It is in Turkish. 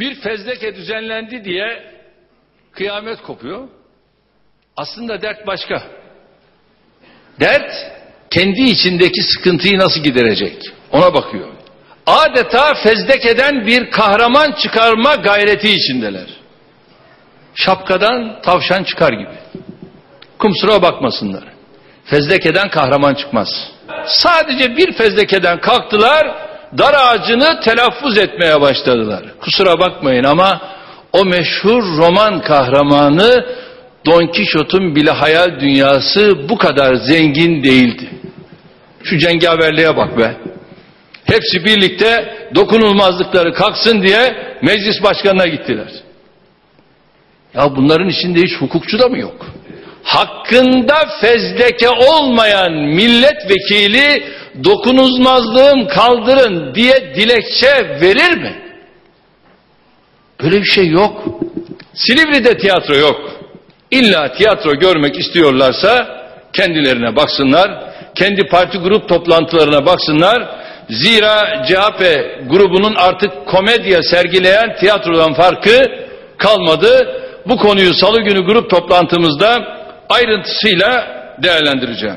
Bir fezleke düzenlendi diye kıyamet kopuyor. Aslında dert başka. Dert kendi içindeki sıkıntıyı nasıl giderecek? Ona bakıyor. Adeta fezlekeden bir kahraman çıkarma gayreti içindeler. Şapkadan tavşan çıkar gibi. Kumsura bakmasınlar. Fezlekeden kahraman çıkmaz. Sadece bir fezlekeden kalktılar, dar ağacını telaffuz etmeye başladılar. Kusura bakmayın ama o meşhur roman kahramanı Don Kişot'un bile hayal dünyası bu kadar zengin değildi. Şu cengaverliğe bak be. Hepsi birlikte dokunulmazlıkları kalksın diye meclis başkanına gittiler. Ya bunların içinde hiç hukukçu da mı yok? Hakkında fezleke olmayan milletvekili dokunulmazlığım kaldırın diye dilekçe verir mi? Böyle bir şey yok. Silivri'de tiyatro yok. İlla tiyatro görmek istiyorlarsa kendilerine baksınlar, kendi parti grup toplantılarına baksınlar. Zira CHP grubunun artık komedya sergileyen tiyatrodan farkı kalmadı. Bu konuyu salı günü grup toplantımızda ayrıntısıyla değerlendireceğim.